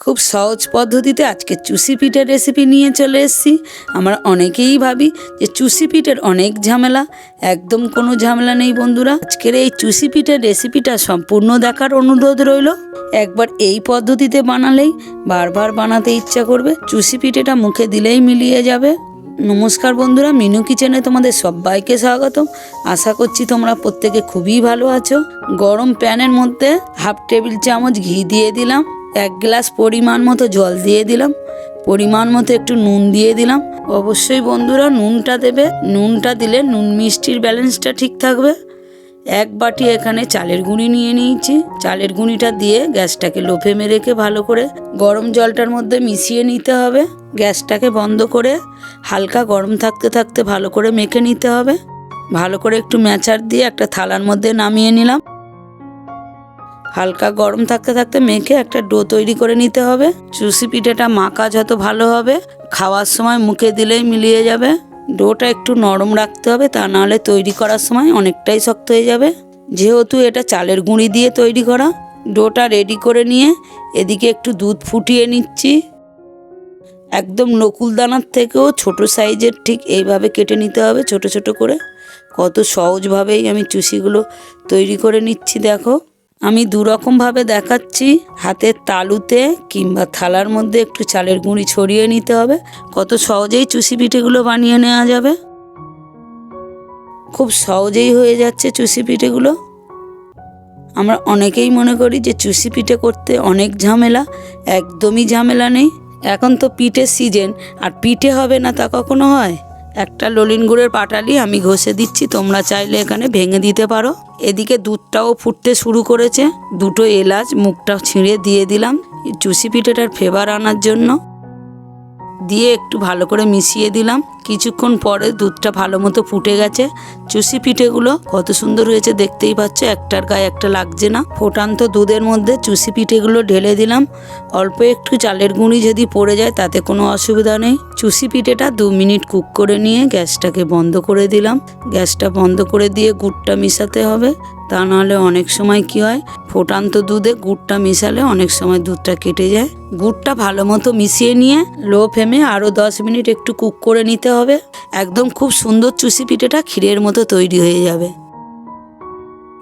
খুব সহজ পদ্ধতিতে আজকে চুষি পিঠের রেসিপি নিয়ে চলে এসেছি। আমরা অনেকেই ভাবি যে চুষি পিঠের অনেক ঝামেলা, একদম কোনো ঝামেলা নেই বন্ধুরা। আজকের এই চুষি পিঠের রেসিপিটা সম্পূর্ণ দেখার অনুরোধ রইল। একবার এই পদ্ধতিতে বানালেই বারবার বানাতে ইচ্ছা করবে। চুষি পিঠেটা মুখে দিলেই মিলিয়ে যাবে। নমস্কার বন্ধুরা, মিনু কিচেনে তোমাদের সবাইকে স্বাগতম। আশা করছি তোমরা প্রত্যেকে খুবই ভালো আছো। গরম প্যানের মধ্যে হাফ টেবিল চামচ ঘি দিয়ে দিলাম। এক গ্লাস পরিমাণ মতো জল দিয়ে দিলাম। পরিমাণ মতো একটু নুন দিয়ে দিলাম। অবশ্যই বন্ধুরা নুনটা দেবে। নুনটা দিলে নুন মিষ্টির ব্যালেন্সটা ঠিক থাকবে। এক বাটি এখানে চালের গুঁড়ি নিয়ে নিয়েছি। চালের গুঁড়িটা দিয়ে গ্যাসটাকে লো ফ্লেমে রেখে ভালো করে গরম জলটার মধ্যে মিশিয়ে নিতে হবে। গ্যাসটাকে বন্ধ করে হালকা গরম থাকতে থাকতে ভালো করে মেখে নিতে হবে। ভালো করে একটু ম্যাচার দিয়ে একটা থালার মধ্যে নামিয়ে নিলাম। হালকা গরম থাকতে থাকতে মেখে একটা ডো তৈরি করে নিতে হবে। চুষি পিঠেটা মাখা যত ভালো হবে, খাওয়ার সময় মুখে দিলেই মিলিয়ে যাবে। ডোটা একটু নরম রাখতে হবে, তা নাহলে তৈরি করার সময় অনেকটাই শক্ত হয়ে যাবে। যেহেতু এটা চালের গুঁড়ি দিয়ে তৈরি করা, ডোটা রেডি করে নিয়ে এদিকে একটু দুধ ফুটিয়ে নিচ্ছি। একদম নকুল দানার থেকেও ছোট সাইজের ঠিক এইভাবে কেটে নিতে হবে, ছোট ছোট করে। কত সহজভাবেই আমি চুষিগুলো তৈরি করে নিচ্ছি, দেখো। আমি দুরকমভাবে দেখাচ্ছি, হাতের তালুতে কিংবা থালার মধ্যে একটু চালের গুঁড়ি ছড়িয়ে নিতে হবে। কত সহজেই চুষি পিঠেগুলো বানিয়ে নেওয়া যাবে। খুব সহজেই হয়ে যাচ্ছে চুষি পিঠেগুলো। আমরা অনেকেই মনে করি যে চুষি পিঠে করতে অনেক ঝামেলা, একদমই ঝামেলা নেই। এখন তো পিঠের সিজন আর পিঠে হবে না তা কখনো হয়? একটা ললিন গুড়ের পাটালি আমি ঘষে দিচ্ছি, তোমরা চাইলে এখানে ভেঙে দিতে পারো। এদিকে দুধটাও ফুটতে শুরু করেছে। দুটো এলাচ মুখটা ছিঁড়ে দিয়ে দিলাম চুষি পিঠেটার ফ্লেভার আনার জন্য। দিয়ে একটু ভালো করে মিশিয়ে দিলাম। কিছুক্ষণ পরে দুধটা ভালো মতো ফুটে গেছে। চুষি পিঠেগুলো কত সুন্দর হয়েছে দেখতেই পাচ্ছ, একটার গায়ে একটা লাগছে না। ফোটান্ত দুধের মধ্যে চুষি পিঠেগুলো ঢেলে দিলাম। অল্প একটু চালের গুঁড়ি যদি পড়ে যায় তাতে কোনো অসুবিধা নেই। চুষি পিঠেটা দু মিনিট কুক করে নিয়ে গ্যাসটাকে বন্ধ করে দিলাম। গ্যাসটা বন্ধ করে দিয়ে গুড়টা মিশাতে হবে। তা নাহলে অনেক সময় কি হয়, ফোটান্ত দুধে গুড়টা মিশালে অনেক সময় দুধটা কেটে যায়। গুড়টা ভালো মতো মিশিয়ে নিয়ে লো ফ্লেমে আরও দশ মিনিট একটু কুক করে নিতে হবে। একদম খুব সুন্দর চুষি পিঠেটা ক্ষীরের মতো তৈরি হয়ে যাবে।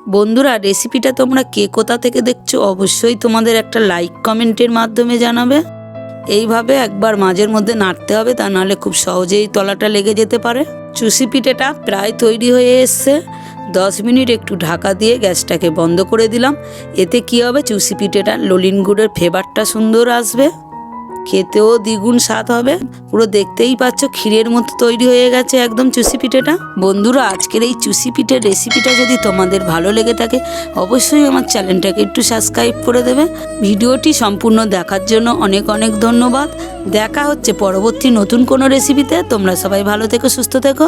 বন্ধুরা রেসিপিটা তোমরা কে কোথা থেকে দেখছ অবশ্যই তোমাদের একটা লাইক কমেন্টের মাধ্যমে জানাবে। এইভাবে একবার মাঝের মধ্যে নাড়তে হবে, তা নাহলে খুব সহজেই তলাটা লেগে যেতে পারে। চুষি পিঠেটা প্রায় তৈরি হয়ে এসছে। দশ মিনিট একটু ঢাকা দিয়ে গ্যাসটাকে বন্ধ করে দিলাম। এতে কি হবে? চুষি পিঠেটা ললিন গুড়ের ফ্লেভারটা সুন্দর আসবে। খেতেও দ্বিগুণ স্বাদ হবে। পুরো দেখতেই পাচ্ছ ক্ষীরের মতো তৈরি হয়ে গেছে একদম চুষি পিঠেটা। বন্ধুরা, আজকের এই চুষি পিঠের রেসিপিটা যদি তোমাদের ভালো লেগে থাকে, অবশ্যই আমার চ্যানেলটাকে একটু সাবস্ক্রাইব করে দেবে। ভিডিওটি সম্পূর্ণ দেখার জন্য অনেক অনেক ধন্যবাদ। দেখা হচ্ছে পরবর্তী নতুন কোনো রেসিপিতে তোমরা সবাই ভালো থেকো, সুস্থ থেকো।